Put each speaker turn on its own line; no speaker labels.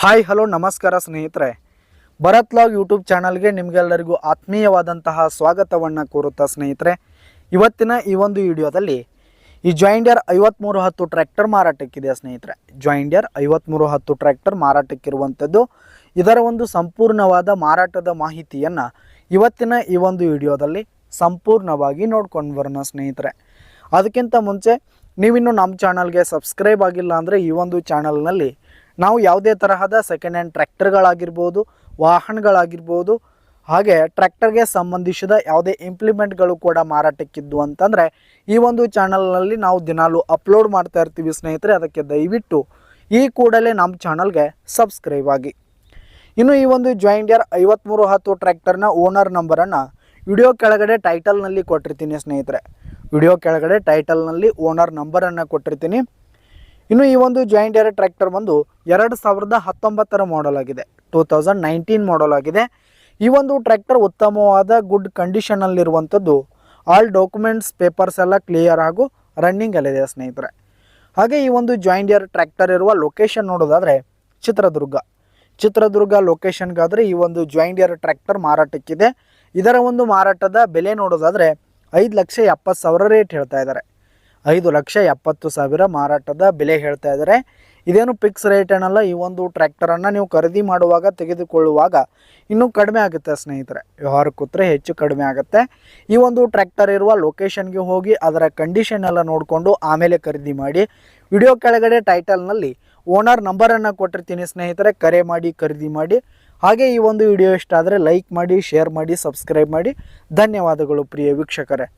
Hi, hello, ನಮಸ್ಕಾರ ಸ್ನೇಹಿತರೆ. Bharat log YouTube ಚಾನಲ್ಗೆ ನಿಮಗೆಲ್ಲರಿಗೂ ಆತ್ಮೀಯವಾದಂತಹ ಸ್ವಾಗತವನ್ನು ಕೋರುತ್ತಾ ಸ್ನೇಹಿತರೆ. ಇವತ್ತಿನ ಈ ಒಂದು ವಿಡಿಯೋದಲ್ಲಿ ಈ ಜಾಯಿಂಡಿಯರ್ ಐವತ್ತ್ಮೂರು ಹತ್ತು ಟ್ರ್ಯಾಕ್ಟರ್ ಮಾರಾಟಕ್ಕಿದೆ ಸ್ನೇಹಿತರೆ. ಜಾಯಿಂಡಿಯರ್ ಐವತ್ತ್ಮೂರು ಹತ್ತು ಟ್ರ್ಯಾಕ್ಟರ್ ಮಾರಾಟಕ್ಕಿರುವಂಥದ್ದು ಇದರ ಒಂದು ಸಂಪೂರ್ಣವಾದ ಮಾರಾಟದ ಮಾಹಿತಿಯನ್ನು ಇವತ್ತಿನ ಈ ಒಂದು ವಿಡಿಯೋದಲ್ಲಿ ಸಂಪೂರ್ಣವಾಗಿ ನೋಡ್ಕೊಂಡು ಬರೋಣ ಸ್ನೇಹಿತರೆ. ಅದಕ್ಕಿಂತ ಮುಂಚೆ ನೀವಿನ್ನು ನಮ್ಮ ಚಾನಲ್ಗೆ ಸಬ್ಸ್ಕ್ರೈಬ್ ಆಗಿಲ್ಲ ಅಂದರೆ ಈ ಒಂದು ಚಾನಲ್ನಲ್ಲಿ ನಾವು ಯಾವುದೇ ತರಹದ ಸೆಕೆಂಡ್ ಹ್ಯಾಂಡ್ ಟ್ರ್ಯಾಕ್ಟರ್ಗಳಾಗಿರ್ಬೋದು ವಾಹನಗಳಾಗಿರ್ಬೋದು, ಹಾಗೆ ಟ್ರ್ಯಾಕ್ಟರ್ಗೆ ಸಂಬಂಧಿಸಿದ ಯಾವುದೇ ಇಂಪ್ಲಿಮೆಂಟ್ಗಳು ಕೂಡ ಮಾರಾಟಕ್ಕಿದ್ದು ಅಂತಂದರೆ, ಈ ಒಂದು ಚಾನಲ್ನಲ್ಲಿ ನಾವು ದಿನಾಲು ಅಪ್ಲೋಡ್ ಮಾಡ್ತಾ ಇರ್ತೀವಿ ಸ್ನೇಹಿತರೆ, ಅದಕ್ಕೆ ದಯವಿಟ್ಟು ಈ ಕೂಡಲೇ ನಮ್ಮ ಚಾನಲ್ಗೆ ಸಬ್ಸ್ಕ್ರೈಬ್ ಆಗಿ. ಇನ್ನು ಈ ಒಂದು ಜಾಯಿಂಟ್ ಯಾರ್ ಐವತ್ತ್ಮೂರು ಹತ್ತು ಟ್ರ್ಯಾಕ್ಟರ್ನ ಓನರ್ ನಂಬರನ್ನು ವಿಡಿಯೋ ಕೆಳಗಡೆ ಟೈಟಲ್ನಲ್ಲಿ ಕೊಟ್ಟಿರ್ತೀನಿ ಸ್ನೇಹಿತರೆ. ವಿಡಿಯೋ ಕೆಳಗಡೆ ಟೈಟಲ್ನಲ್ಲಿ ಓನರ್ ನಂಬರನ್ನು ಕೊಟ್ಟಿರ್ತೀನಿ. ಇನ್ನು ಈ ಒಂದು ಜಾಯಿಂಟ್ ಏರ್ ಟ್ರ್ಯಾಕ್ಟರ್ ಬಂದು ಎರಡು ಸಾವಿರದ ಹತ್ತೊಂಬತ್ತರ ಮಾಡಲ್ ಆಗಿದೆ ಟೂ ತೌಸಂಡ್ ನೈನ್ಟೀನ್ ಮಾಡಲ್ ಆಗಿದೆ. ಈ ಒಂದು ಟ್ರ್ಯಾಕ್ಟರ್ ಉತ್ತಮವಾದ ಗುಡ್ ಕಂಡೀಷನಲ್ಲಿರುವಂಥದ್ದು ಆಲ್ ಡಾಕ್ಯುಮೆಂಟ್ಸ್ ಪೇಪರ್ಸ್ ಎಲ್ಲ ಕ್ಲಿಯರ್ ಹಾಗೂ ರನ್ನಿಂಗಲ್ಲಿದೆ ಸ್ನೇಹಿತರೆ. ಹಾಗೆ ಈ ಒಂದು ಜಾಯಿಂಟ್ ಏರ್ ಟ್ರ್ಯಾಕ್ಟರ್ ಇರುವ ಲೊಕೇಶನ್ ನೋಡೋದಾದರೆ ಚಿತ್ರದುರ್ಗ. ಚಿತ್ರದುರ್ಗ ಲೊಕೇಶನ್ಗಾದರೆ ಈ ಒಂದು ಜಾಯಿಂಟ್ ಏರ್ ಟ್ರ್ಯಾಕ್ಟರ್ ಮಾರಾಟಕ್ಕಿದೆ. ಇದರ ಒಂದು ಮಾರಾಟದ ಬೆಲೆ ನೋಡೋದಾದರೆ ಐದು ಲಕ್ಷ ಎಪ್ಪತ್ತು ಸಾವಿರ ರೇಟ್ ಹೇಳ್ತಾ ಇದ್ದಾರೆ. ಐದು ಲಕ್ಷ ಎಪ್ಪತ್ತು ಸಾವಿರ ಮಾರಾಟದ ಬೆಲೆ ಹೇಳ್ತಾ ಇದ್ದಾರೆ. ಇದೇನು ಫಿಕ್ಸ್ ರೇಟ್ ಏನಲ್ಲ, ಈ ಒಂದು ಟ್ರ್ಯಾಕ್ಟರನ್ನು ನೀವು ಖರೀದಿ ಮಾಡುವಾಗ ತೆಗೆದುಕೊಳ್ಳುವಾಗ ಇನ್ನೂ ಕಡಿಮೆ ಆಗುತ್ತೆ ಸ್ನೇಹಿತರೆ. ವ್ಯವಹಾರ ಕೂತ್ರೆ ಹೆಚ್ಚು ಕಡಿಮೆ ಆಗುತ್ತೆ. ಈ ಒಂದು ಟ್ರ್ಯಾಕ್ಟರ್ ಇರುವ ಲೊಕೇಶನ್ಗೆ ಹೋಗಿ ಅದರ ಕಂಡೀಷನ್ ಎಲ್ಲ ನೋಡಿಕೊಂಡು ಆಮೇಲೆ ಖರೀದಿ ಮಾಡಿ. ವಿಡಿಯೋ ಕೆಳಗಡೆ ಟೈಟಲ್ನಲ್ಲಿ ಓನರ್ ನಂಬರನ್ನು ಕೊಟ್ಟಿರ್ತೀನಿ ಸ್ನೇಹಿತರೆ, ಕರೆ ಮಾಡಿ, ಖರೀದಿ ಮಾಡಿ. ಹಾಗೆ ಈ ಒಂದು ವಿಡಿಯೋ ಇಷ್ಟ ಆದರೆ ಲೈಕ್ ಮಾಡಿ ಶೇರ್ ಮಾಡಿ ಸಬ್ಸ್ಕ್ರೈಬ್ ಮಾಡಿ. ಧನ್ಯವಾದಗಳು ಪ್ರಿಯ ವೀಕ್ಷಕರೇ.